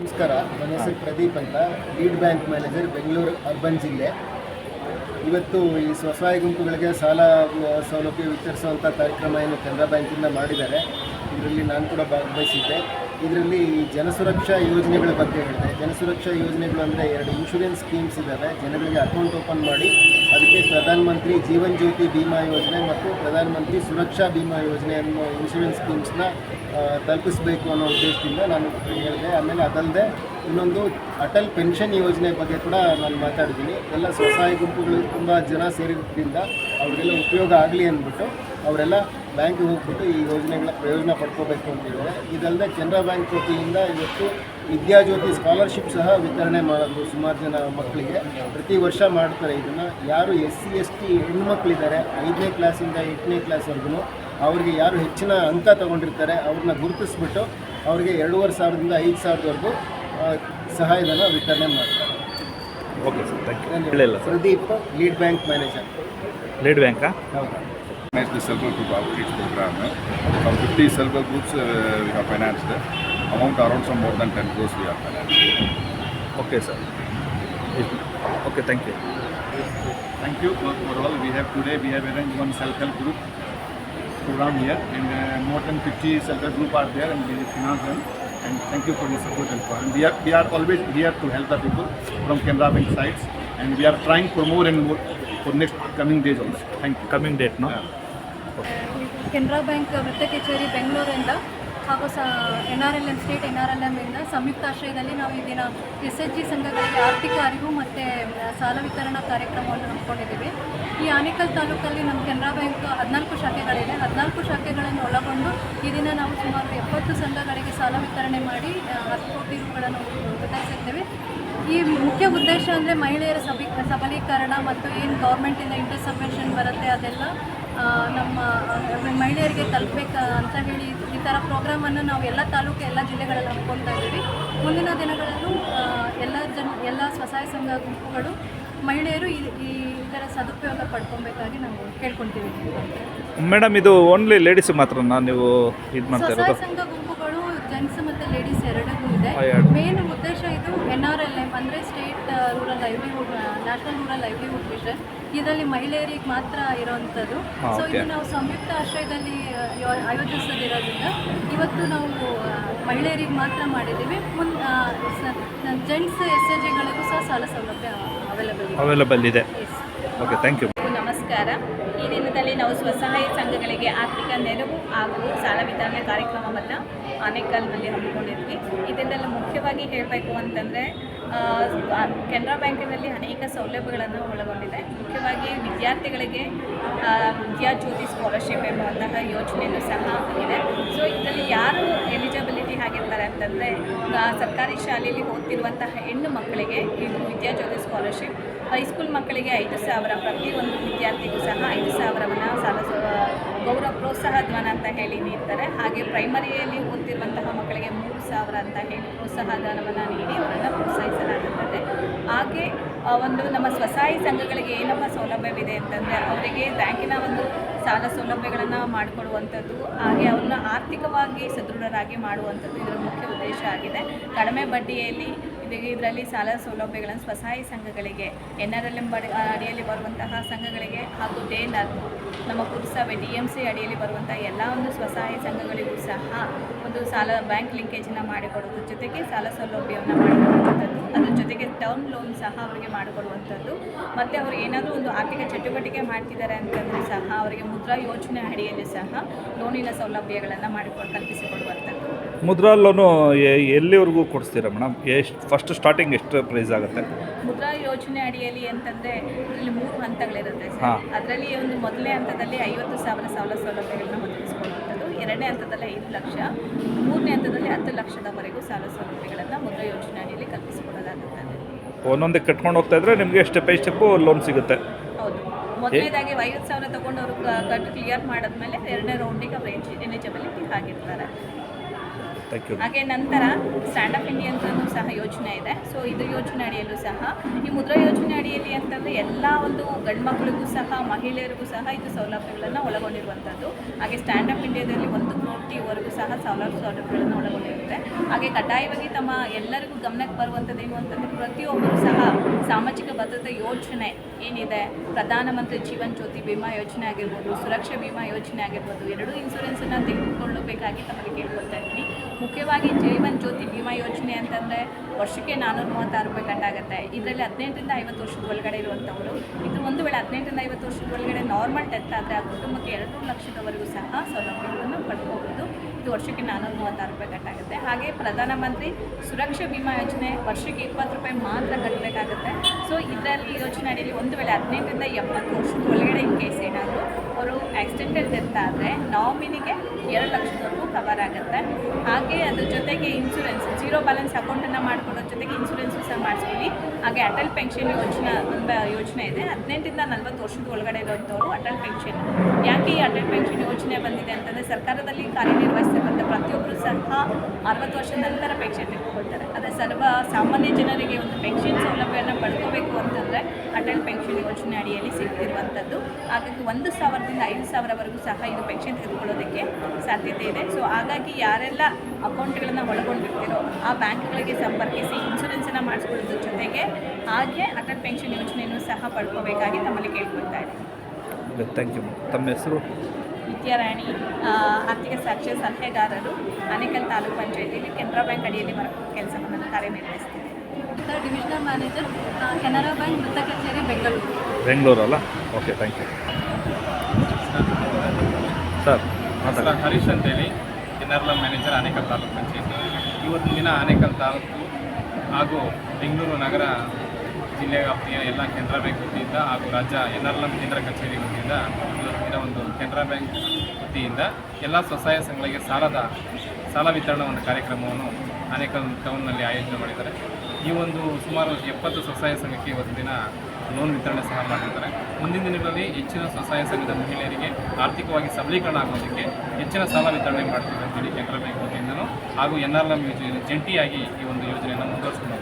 ನಮಸ್ಕಾರ. ನನ್ನ ಹೆಸರು ಪ್ರದೀಪ್ ಅಂತ. Lead bank manager, Bengaluru urban ಜಿಲ್ಲೆ. ಇವತ್ತು ಈ ಸ್ವಸಹಾಯ ಗುಂಪುಗಳಿಗೆ ಸಾಲ ಸೌಲಭ್ಯ ವಿತರಿಸುವಂಥ ಕಾರ್ಯಕ್ರಮ ಏನು ಕೆನರಾ ಬ್ಯಾಂಕಿಂದ ಮಾಡಿದ್ದಾರೆ. ಇದರಲ್ಲಿ ನಾನು ಕೂಡ ಭಾಗವಹಿಸಿದ್ದೆ. ಇದರಲ್ಲಿ ಜನಸುರಕ್ಷಾ ಯೋಜನೆಗಳ ಬಗ್ಗೆ ಹೇಳಿದೆ. ಜನಸುರಕ್ಷಾ ಯೋಜನೆಗಳು ಅಂದರೆ ಎರಡು ಇನ್ಶೂರೆನ್ಸ್ ಸ್ಕೀಮ್ಸ್ ಇದ್ದಾವೆ ಜನಗಳಿಗೆ ಅಕೌಂಟ್ ಓಪನ್ ಮಾಡಿ, ಅದಕ್ಕೆ ಪ್ರಧಾನಮಂತ್ರಿ ಜೀವನ್ ಜ್ಯೋತಿ ಬಿಮಾ ಯೋಜನೆ ಮತ್ತು ಪ್ರಧಾನಮಂತ್ರಿ ಸುರಕ್ಷಾ ಬಿಮಾ ಯೋಜನೆ ಅನ್ನೋ ಇನ್ಶೂರೆನ್ಸ್ ಸ್ಕೀಮ್ಸ್ನ ತಲುಪಿಸಬೇಕು ಅನ್ನೋ ಉದ್ದೇಶದಿಂದ ನಾನು ಹೇಳಿದೆ. ಆಮೇಲೆ ಅದಲ್ಲದೆ ಇನ್ನೊಂದು ಅಟಲ್ ಪೆನ್ಷನ್ ಯೋಜನೆ ಬಗ್ಗೆ ಕೂಡ ನಾನು ಮಾತಾಡಿದ್ದೀನಿ. ಎಲ್ಲ ಸ್ವಸಹಾಯ ಗುಂಪುಗಳು ತುಂಬ ಜನ ಸೇರಿದ್ರಿಂದ ಅವರಿಗೆಲ್ಲ ಉಪಯೋಗ ಆಗಲಿ ಅಂದ್ಬಿಟ್ಟು ಅವರೆಲ್ಲ ಬ್ಯಾಂಕಿಗೆ ಹೋಗ್ಬಿಟ್ಟು ಈ ಯೋಜನೆಗಳ ಪ್ರಯೋಜನ ಪಡ್ಕೋಬೇಕು ಅಂತಿದ್ದಾರೆ. ಇದಲ್ಲದೆ ಕೆನರಾ ಬ್ಯಾಂಕ್ ವತಿಯಿಂದ ಇವತ್ತು ವಿದ್ಯಾಜ್ಯೋತಿ ಸ್ಕಾಲರ್ಶಿಪ್ ಸಹ ವಿತರಣೆ ಮಾಡೋದು ಸುಮಾರು ಜನ ಮಕ್ಕಳಿಗೆ ಪ್ರತಿ ವರ್ಷ ಮಾಡ್ತಾರೆ. ಇದನ್ನು ಯಾರು ಎಸ್ ಸಿ ಎಸ್ ಟಿ ಹೆಣ್ಮಕ್ಳಿದ್ದಾರೆ, ಐದನೇ ಕ್ಲಾಸಿಂದ ಎಂಟನೇ ಕ್ಲಾಸ್ವರೆಗೂ ಅವ್ರಿಗೆ ಯಾರು ಹೆಚ್ಚಿನ ಅಂಕ ತಗೊಂಡಿರ್ತಾರೆ, ಅವ್ರನ್ನ ಗುರುತಿಸ್ಬಿಟ್ಟು ಅವರಿಗೆ ಎರಡೂವರೆ ಸಾವಿರದಿಂದ ಐದು ಸಾವಿರದವರೆಗೂ ಸಹಾಯಧನ ವಿತರಣೆ ಮಾಡ್ತಾರೆ ಓಕೆ ಸರ್ ಥ್ಯಾಂಕ್ ಯು ಹೇಳಿಲ್ಲ sir Pradeep lead bank manager lead ಬ್ಯಾಂಕಾ ಹೌದಾ manage the self-help group outreach program. From 50 self-help groups uh, we have financed. Amount around some more than 10 crores we have financed. Okay sir okay thank you Thank you for, for all. We have today we have arranged one self-help group program here, and uh, more than 50 self-help group are there, and we finance them. And thank you for your support and for. And we are we are always here to help the people from Canara Bank sides, and we are trying for more and more for next coming days also. Thank you. Coming ಡೇಟ್ನು Yeah. Canara bank ವೃತ್ತ ಕಚೇರಿ ಬೆಂಗಳೂರಿಂದ ಹಾಗೂ ಸ N R L M state N R L ಇಂದ ಸಂಯುಕ್ತ ಆಶ್ರಯದಲ್ಲಿ ನಾವು ಈ ದಿನ ಎಸ್ ಎಚ್ ಜಿ ಸಂಘಗಳಿಗೆ ಆರ್ಥಿಕ ಅರಿವು ಮತ್ತು ಸಾಲ ವಿತರಣಾ ಕಾರ್ಯಕ್ರಮವನ್ನು ಹಮ್ಮಿಕೊಂಡಿದ್ದೀವಿ. ಈ ಆನೇಕಲ್ ತಾಲೂಕಲ್ಲಿ ನಮ್ಮ ಕೆನರಾ ಬ್ಯಾಂಕ್ ಹದಿನಾಲ್ಕು ಶಾಖೆಗಳಿದೆ ಹದಿನಾಲ್ಕು ಶಾಖೆಗಳನ್ನು ಒಳಗೊಂಡು ಈ ದಿನ ನಾವು ಸುಮಾರು ಎಪ್ಪತ್ತು ಸಂಘಗಳಿಗೆ ಸಾಲ ವಿತರಣೆ ಮಾಡಿ ಹತ್ತು ಕೋಟಿ ರೂಗಳನ್ನು ವಿತರಿಸಿದ್ದೇವೆ. ಈ ಮುಖ್ಯ ಉದ್ದೇಶ ಅಂದರೆ ಮಹಿಳೆಯರ ಸಬಿ, ಸಬಲೀಕರಣ ಮತ್ತು ಏನು ಗೌರ್ಮೆಂಟಿಂದ ಇಂಟ್ರೆಸ್ಟ್ ಸಬ್ವೆನ್ಷನ್ ಬರುತ್ತೆ ಅದೆಲ್ಲ ನಮ್ಮ ಮಹಿಳೆಯರಿಗೆ ತಲುಪಬೇಕು ಅಂತ ಹೇಳಿ ಥರ ಪ್ರೋಗ್ರಾಮನ್ನು ನಾವು ಎಲ್ಲ ತಾಲೂಕು ಎಲ್ಲ ಜಿಲ್ಲೆಗಳಲ್ಲಿ ಹಮ್ಮಿಕೊಳ್ತಾ ಇದ್ದೀವಿ. ಮುಂದಿನ ದಿನಗಳಲ್ಲೂ ಎಲ್ಲ ಜನ ಎಲ್ಲ ಸ್ವಸಹಾಯ ಸಂಘ ಗುಂಪುಗಳು ಮಹಿಳೆಯರು ಈ ಈ ಥರ ಸದುಪಯೋಗ ಪಡ್ಕೊಬೇಕಾಗಿ ನಾವು ಕೇಳ್ಕೊತೀವಿ ಮೇಡಮ್ ಇದು ಓನ್ಲಿ ಲೇಡೀಸ್ ಮಾತ್ರನಾ ನೀವು ಇದು ಮಾಡ್ತಾ ಸ್ವಸಹಾಯ ಇರೋದು? ಸಂಘ ಗುಂಪುಗಳು ಜೆಂಟ್ಸ್ ಮತ್ತು ಲೇಡೀಸ್ ಎರಡಕ್ಕೂ ಇದೆ. ಮೇನ್ ಉದ್ದೇಶ ಇದು ಎನ್ ಆರ್ ಎಲ್ ಎಂ ಅಂದರೆ state rural livelihood national rural livelihood mission ಇದರಲ್ಲಿ ಮಹಿಳೆಯರಿಗೆ ಮಾತ್ರ ಇರೋವಂಥದ್ದು ಸೊ ಇದು ನಾವು ಸಂಯುಕ್ತ ಆಶ್ರಯದಲ್ಲಿ ಆಯೋಜಿಸೋದಿರೋದ್ರಿಂದ ಇವತ್ತು ನಾವು ಮಹಿಳೆಯರಿಗೆ ಮಾತ್ರ ಮಾಡಿದ್ದೀವಿ. ಮುನ್ ಜೆಂಟ್ಸ್ ಎಸ್ ಎ ಜಿಗಳಿಗೂ ಸಹ ಸಾಲ ಸೌಲಭ್ಯ ಅವೈಲಬಲ್ ಇದೆ. ಅವೈಲಬಲ್ ಇದೆ. ಓಕೆ ಥ್ಯಾಂಕ್ ಯು ನಮಸ್ಕಾರ. ಈ ದಿನದಲ್ಲಿ ನಾವು ಸ್ವಸಹಾಯ ಸಂಘಗಳಿಗೆ ಆರ್ಥಿಕ ನೆರವು ಹಾಗೂ ಸಾಲ ವಿತರಣೆ ಕಾರ್ಯಕ್ರಮವನ್ನು ಆನೇಕಲ್ನಲ್ಲಿ ಹಮ್ಮಿಕೊಂಡಿದ್ವಿ. ಇದರಲ್ಲಿ ಮುಖ್ಯವಾಗಿ ಹೇಳಬೇಕು ಅಂತಂದರೆ ಕೆನರಾ ಬ್ಯಾಂಕಿನಲ್ಲಿ ಅನೇಕ ಸೌಲಭ್ಯಗಳನ್ನು ಒಳಗೊಂಡಿದೆ. ಮುಖ್ಯವಾಗಿ ವಿದ್ಯಾರ್ಥಿಗಳಿಗೆ ವಿದ್ಯಾಜ್ಯೋತಿ ಸ್ಕಾಲರ್ಶಿಪ್ ಎಂಬಂತಹ ಯೋಜನೆಯನ್ನು ಸಹ ಇದೆ. ಸೊ ಇದರಲ್ಲಿ ಯಾರು ಎಲಿಜಿಬಿಲಿಟಿ ಆಗಿರ್ತಾರೆ ಅಂತಂದರೆ ಸರ್ಕಾರಿ ಶಾಲೆಯಲ್ಲಿ ಓದ್ತಿರುವಂತಹ ಹೆಣ್ಣು ಮಕ್ಕಳಿಗೆ ಇದು ವಿದ್ಯಾಜ್ಯೋತಿ ಸ್ಕಾಲರ್ಶಿಪ್ ಹೈಸ್ಕೂಲ್ ಮಕ್ಕಳಿಗೆ ಐದು ಸಾವಿರ, ಪ್ರತಿಯೊಂದು ವಿದ್ಯಾರ್ಥಿಗೂ ಸಹ ಐದು ಸಾವಿರವನ್ನು ಸಾಲ ಗೌರವ ಪ್ರೋತ್ಸಾಹ ಧನ ಅಂತ ಹೇಳಿ ನೀಡ್ತಾರೆ. ಹಾಗೆ ಪ್ರೈಮರಿಯಲ್ಲಿ ಓದ್ತಿರುವಂತಹ ಮಕ್ಕಳಿಗೆ ಮೂರು ಸಾವಿರ ಅಂತ ಹೇಳಿ ಪ್ರೋತ್ಸಾಹ ಧನವನ್ನು ನೀಡಿ ಅವರನ್ನು ಪ್ರೋತ್ಸಾಹಿಸಲಾಗುತ್ತದೆ. ಹಾಗೆ ಒಂದು ನಮ್ಮ ಸ್ವಸಹಾಯ ಸಂಘಗಳಿಗೆ ಏನಮ್ಮ ಸೌಲಭ್ಯವಿದೆ ಅಂತಂದರೆ ಅವರಿಗೆ ಬ್ಯಾಂಕಿನ ಒಂದು ಸಾಲ ಸೌಲಭ್ಯಗಳನ್ನು ಮಾಡಿಕೊಡುವಂಥದ್ದು, ಹಾಗೆ ಅವ್ರನ್ನ ಆರ್ಥಿಕವಾಗಿ ಸದೃಢರಾಗಿ ಮಾಡುವಂಥದ್ದು ಇದರ ಮುಖ್ಯ ಉದ್ದೇಶ ಆಗಿದೆ. ಕಡಿಮೆ ಬಡ್ಡಿಯಲ್ಲಿ ಇದು ಇದರಲ್ಲಿ ಸಾಲ ಸೌಲಭ್ಯಗಳನ್ನು ಸ್ವಸಹಾಯ ಸಂಘಗಳಿಗೆ ಎನ್ ಆರ್ ಎಲ್ ಎಂ ಅಡಿಯಲ್ಲಿ ಬರುವಂತಹ ಸಂಘಗಳಿಗೆ ಹಾಗೂ ನರ್ ನಮ್ಮ ಪುರಸಭೆ ಡಿ ಎಂ ಸಿ ಅಡಿಯಲ್ಲಿ ಬರುವಂತಹ ಎಲ್ಲ ಒಂದು ಸ್ವಸಹಾಯ ಸಂಘಗಳಿಗೂ ಸಹ ಒಂದು ಸಾಲ ಬ್ಯಾಂಕ್ ಲಿಂಕೇಜನ್ನು ಮಾಡಿಕೊಡೋದ್ರ ಜೊತೆಗೆ ಸಾಲ ಸೌಲಭ್ಯವನ್ನು ಮಾಡಿಕೊಡುವಂಥದ್ದು, ಅದ್ರ ಜೊತೆಗೆ ಟರ್ಮ್ ಲೋನ್ ಸಹ ಅವರಿಗೆ ಮಾಡಿಕೊಡುವಂಥದ್ದು. ಮತ್ತು ಅವರು ಏನಾದರೂ ಒಂದು ಆರ್ಥಿಕ ಚಟುವಟಿಕೆ ಮಾಡ್ತಿದ್ದಾರೆ ಅಂತಂದರೆ ಸಹ ಅವರಿಗೆ ಮುದ್ರಾ ಯೋಜನೆ ಅಡಿಯಲ್ಲಿ ಸಹ ಲೋನಿನ ಸೌಲಭ್ಯಗಳನ್ನು ಮಾಡಿಕೊಡು, ಕಲ್ಪಿಸಿಕೊಡುವಂಥದ್ದು. ಮುದ್ರಾ ಲೋನು ಎಲ್ಲಿವರೆಗೂ ಕೊಡಿಸ್ತೀರಾ ಮೇಡಮ್? ಎಷ್ಟು ಫಸ್ಟ್ ಸ್ಟಾರ್ಟಿಂಗ್ ಎಷ್ಟು ಪ್ರೈಸ್ ಆಗುತ್ತೆ? ಮುದ್ರಾ ಯೋಜನೆ ಅಡಿಯಲ್ಲಿ ಅಂತಂದರೆ ಇಲ್ಲಿ ಮೂರು ಹಂತಗಳಿರುತ್ತೆ. ಸರ್. ಅದರಲ್ಲಿ ಒಂದು ಮೊದಲನೇ ಹಂತದಲ್ಲಿ ಐವತ್ತು ಸಾವಿರ ಸಾಲ ಸೌಲಭ್ಯಗಳನ್ನ ಒದಗಿಸಿಕೊಳ್ಳುವಂಥದ್ದು ಎರಡನೇ ಹಂತದಲ್ಲಿ ಐದು ಲಕ್ಷ. ಮೂರನೇ ಹಂತದಲ್ಲಿ ಹತ್ತು ಲಕ್ಷದವರೆಗೂ ಸಾಲ ಸೌಲಭ್ಯಗಳನ್ನು ಮುದ್ರಾ ಯೋಜನೆ ಅಡಿಯಲ್ಲಿ ಕಲ್ಪಿಸಿಕೊಡಲಾಗುತ್ತದೆ ಒಂದೊಂದಕ್ಕೆ ಕಟ್ಕೊಂಡು ಹೋಗ್ತಾ ಇದ್ರೆ ನಿಮಗೆ ಸ್ಟೆಪ್ ಬೈ ಸ್ಟೆಪ್ಪು ಲೋನ್ ಸಿಗುತ್ತೆ. ಹೌದು. ಮೊದಲನೇದಾಗಿ ಐವತ್ತು ಸಾವಿರ ತಗೊಂಡು ಅವರು ಕಟ್ಟು ಕ್ಲಿಯರ್ ಮಾಡಿದ್ಮೇಲೆ ಎರಡನೇ ರೌಂಡಿಗೆ ಅವರು ಎಲಿಜಿಬಿಲಿಟಿ ಆಗಿರ್ತಾರೆ ಹಾಗೆ ನಂತರ ಸ್ಟ್ಯಾಂಡ್ ಅಪ್ ಇಂಡಿಯಾ ಅನ್ನು ಸಹ ಯೋಜನೆ ಇದೆ. ಸೊ ಇದು ಯೋಜನೆ ಅಡಿಯಲ್ಲೂ ಸಹ, ಈ ಮುದ್ರಾ ಯೋಜನೆ ಅಡಿಯಲ್ಲಿ ಅಂತಂದರೆ ಎಲ್ಲ ಒಂದು ಗಂಡು ಮಕ್ಕಳಿಗೂ ಸಹ, ಮಹಿಳೆಯರಿಗೂ ಸಹ ಇದು ಸೌಲಭ್ಯಗಳನ್ನು ಒಳಗೊಂಡಿರುವಂಥದ್ದು. ಹಾಗೆ ಸ್ಟ್ಯಾಂಡ್ ಅಪ್ ಇಂಡಿಯಾದಲ್ಲಿ ಒಂದು ಕೋಟಿವರೆಗೂ ಸಹ ಸೌಲಭ್ಯ ಸೌಲಭ್ಯಗಳನ್ನು ಒಳಗೊಂಡಿರುತ್ತೆ. ಹಾಗೆ ಕಡ್ಡಾಯವಾಗಿ ತಮ್ಮ ಎಲ್ಲರಿಗೂ ಗಮನಕ್ಕೆ ಬರುವಂಥದ್ದು ಏನು ಅಂತಂದರೆ ಪ್ರತಿಯೊಬ್ಬರು ಸಹ ಸಾಮಾಜಿಕ ಭದ್ರತಾ ಯೋಜನೆ ಏನಿದೆ ಪ್ರಧಾನಮಂತ್ರಿ ಜೀವನ್ ಜ್ಯೋತಿ ಬಿಮಾ ಯೋಜನೆ ಆಗಿರ್ಬೋದು, ಸುರಕ್ಷಾ ವಿಮಾ ಯೋಜನೆ ಆಗಿರ್ಬೋದು, ಎರಡೂ ಇನ್ಸೂರೆನ್ಸನ್ನು ತೆಗೆದುಕೊಳ್ಳಬೇಕಾಗಿ ತಮಗೆ ಕೇಳ್ಕೊಳ್ತಾ ಇದ್ದೀನಿ. ಮುಖ್ಯವಾಗಿ ಜೀವನ್ ಜ್ಯೋತಿ ವಿಮಾ ಯೋಜನೆ ಅಂತಂದರೆ ವರ್ಷಕ್ಕೆ ನಾನ್ನೂರ ಮೂವತ್ತಾರು ರೂಪಾಯಿ ಕಟ್ಟಾಗುತ್ತೆ. ಇದರಲ್ಲಿ ಹದಿನೆಂಟರಿಂದ ಐವತ್ತು ವರ್ಷದ ಒಳಗಡೆ ಇರುವಂಥವರು. ಇದು ಒಂದು ವೇಳೆ ಹದಿನೆಂಟರಿಂದ ಐವತ್ತು ವರ್ಷದ ಒಳಗಡೆ ನಾರ್ಮಲ್ ಡೆತ್ ಆದರೆ ಆ ಕುಟುಂಬಕ್ಕೆ ಎರಡು ಲಕ್ಷದವರೆಗೂ ಸಹ ಸೌಲಭ್ಯಗಳನ್ನು ಪಡ್ಕೋಬಹುದು ಇದು ವರ್ಷಕ್ಕೆ ನಾನ್ನೂರ ಮೂವತ್ತಾರು ರೂಪಾಯಿ ಕಟ್ಟಾಗುತ್ತೆ. ಹಾಗೆ ಪ್ರಧಾನಮಂತ್ರಿ ಸುರಕ್ಷಾ ಬಿಮಾ ಯೋಜನೆ ವರ್ಷಕ್ಕೆ ಇಪ್ಪತ್ತು ರೂಪಾಯಿ ಮಾತ್ರ ಕಟ್ಟಬೇಕಾಗುತ್ತೆ ಸೊ ಇದರಲ್ಲಿ ಯೋಜನೆ ಅಡಿಯಲ್ಲಿ ಒಂದು ವೇಳೆ ಹದಿನೈದರಿಂದ ಎಪ್ಪತ್ತು ವರ್ಷದ ಒಳಗಡೆ ಇನ್ ಕೇಸ್ ಏನಾದರೂ ಅವರು ಆಕ್ಸಿಡೆಂಟಲ್ ಡೆತ್ ಆದರೆ ನಾಮಿನಿಗೆ ಎರಡು ಲಕ್ಷದವರೆಗೂ ಕವರ್ ಆಗುತ್ತೆ. ಹಾಗೆ ಅದ್ರ ಜೊತೆಗೆ ಇನ್ಶೂರೆನ್ಸ್ ಜೀರೋ ಬ್ಯಾಲೆನ್ಸ್ ಅಕೌಂಟನ್ನು ಮಾಡಿಕೊಡೋ ಜೊತೆಗೆ ಇನ್ಶೂರೆನ್ಸ್ ಸಹ ಮಾಡಿಸ್ಕೊಳ್ಳಿ. ಹಾಗೆ ಅಟಲ್ ಪೆನ್ಷನ್ ಯೋಜನೆ ಒಂದು ಯೋಜನೆ ಇದೆ. ಹದಿನೆಂಟರಿಂದ ನಲ್ವತ್ತು ವರ್ಷದ ಒಳಗಡೆ ಇರುವಂಥವ್ರು ಅಟಲ್ ಪೆನ್ಷನ್ ಯಾಕೆ ಈ ಅಟಲ್ ಪೆನ್ಷನ್ ಯೋಜನೆ ಬಂದಿದೆ ಅಂತಂದರೆ ಸರ್ಕಾರದಲ್ಲಿ ಕಾರ್ಯನಿರ್ವಹಿಸ್ತಕ್ಕಂಥ ಪ್ರತಿಯೊಬ್ಬರು ಸಹ ಅರವತ್ತು ವರ್ಷದ ನಂತರ ಪೆನ್ಷನ್ ತೆಗೆದುಕೊಳ್ತಾರೆ. ಅದೇ ಸರ್ವ ಸಾಮಾನ್ಯ ಜನರಿಗೆ ಒಂದು ಪೆನ್ಷನ್ ಸೌಲಭ್ಯವನ್ನು ಪಡ್ಕೋಬೇಕು ಅಂತಂದರೆ ಅಟಲ್ ಪೆನ್ಷನ್ ಯೋಜನೆ ಅಡಿಯಲ್ಲಿ ಸಿಗ್ತಿರುವಂಥದ್ದು. ಹಾಗಾಗಿ ಒಂದು ಸಾವಿರದಿಂದ ಐದು ಸಾವಿರವರೆಗೂ ಸಹ ಇದು ಪೆನ್ಷನ್ ತೆಗೆದುಕೊಳ್ಳೋದಕ್ಕೆ ಸಾಧ್ಯತೆ ಇದೆ. ಸೊ ಹಾಗಾಗಿ ಯಾರೆಲ್ಲ ಅಕೌಂಟ್ಗಳನ್ನು ಒಳಗೊಂಡಿರ್ತೀರೋ ಆ ಬ್ಯಾಂಕ್ಗಳಿಗೆ ಸಂಪರ್ಕಿಸಿ ಇನ್ಶೂರೆನ್ಸನ್ನು ಮಾಡಿಸ್ಕೊಳ್ಳೋದ್ರ ಜೊತೆಗೆ ಹಾಗೆ ಅಟಲ್ ಪೆನ್ಷನ್ ಯೋಜನೆಯನ್ನು ಸಹ ಪಡ್ಕೋಬೇಕಾಗಿ ತಮ್ಮಲ್ಲಿ ಕೇಳ್ಕೊಳ್ತಾ ಇದೆ ಥ್ಯಾಂಕ್ ಯು ತಮ್ಮ ಹೆಸರು? ವಿದ್ಯಾರಾಣಿ ಆ, ಆರ್ಥಿಕ ಸಾಕ್ಷ್ಯ ಸಲಹೆಗಾರರು ಆನೇಕಲ್ ತಾಲೂಕು ಪಂಚಾಯತಿಯಲ್ಲಿ ಕೆನರಾ ಬ್ಯಾಂಕ್ ಅಡಿಯಲ್ಲಿ ಬರೋ ಕೆಲಸವನ್ನು ಕಾರ್ಯನಿರ್ವಹಿಸ್ತಿದೆ. ಡಿವಿಷನಲ್ ಮ್ಯಾನೇಜರ್ ಕೆನರಾ ಬ್ಯಾಂಕ್ ವೃತ್ತ ಕಚೇರಿ Bengaluru. ಬೆಂಗಳೂರಲ್ಲ okay thank you sir sir Harish ಅಂತೇಳಿ ಕೆನರಾ ಮ್ಯಾನೇಜರ್ ಆನೇಕಲ್ ತಾಲೂಕು ಪಂಚಾಯತಿ. ಇವತ್ತಿನ ದಿನ ಆನೇಕಲ್ ತಾಲೂಕು ಹಾಗೂ ಬೆಂಗಳೂರು ನಗರ ಜಿಲ್ಲೆ ವ್ಯಾಪ್ತಿಯ ಎಲ್ಲ ಕೆನರಾ ಬ್ಯಾಂಕ್ ವತಿಯಿಂದ ಹಾಗೂ ರಾಜ್ಯ ಎನ್ ಆರ್ ಎಂ ಕೇಂದ್ರ ಕಚೇರಿ ವತಿಯಿಂದ ಇವತ್ತಿನ ಒಂದು ಕೆನರಾ ಬ್ಯಾಂಕ್ ವತಿಯಿಂದ ಎಲ್ಲ ಸ್ವಸಹಾಯ ಸಂಘಗಳಿಗೆ ಸಾಲದ ಸಾಲ ವಿತರಣಾ ಒಂದು ಕಾರ್ಯಕ್ರಮವನ್ನು ಅನೇಕ ಟೌನ್ನಲ್ಲಿ ಆಯೋಜನೆ ಮಾಡಿದ್ದಾರೆ. ಈ ಒಂದು ಸುಮಾರು ಎಪ್ಪತ್ತು ಸ್ವಸಹಾಯ ಸಂಘಕ್ಕೆ ಇವತ್ತು ದಿನ ಲೋನ್ ವಿತರಣೆ ಸಹ ಮಾಡಿರ್ತಾರೆ ಮುಂದಿನ ದಿನಗಳಲ್ಲಿ ಹೆಚ್ಚಿನ ಸ್ವಸಹಾಯ ಸಂಘದ ಮಹಿಳೆಯರಿಗೆ ಆರ್ಥಿಕವಾಗಿ ಸಬಲೀಕರಣ ಆಗೋದಕ್ಕೆ ಹೆಚ್ಚಿನ ಸಾಲ ವಿತರಣೆ ಮಾಡ್ತೀವಿ ಅಂತೇಳಿ ಕೆನರಾ ಬ್ಯಾಂಕ್ ವತಿಯಿಂದಲೂ ಹಾಗೂ ಎನ್ ಆರ್ ಎಂ ಜಂಟಿಯಾಗಿ ಈ ಒಂದು ಯೋಜನೆಯನ್ನು ಮುಂದುವರಿಸ್ಕೊಂಡು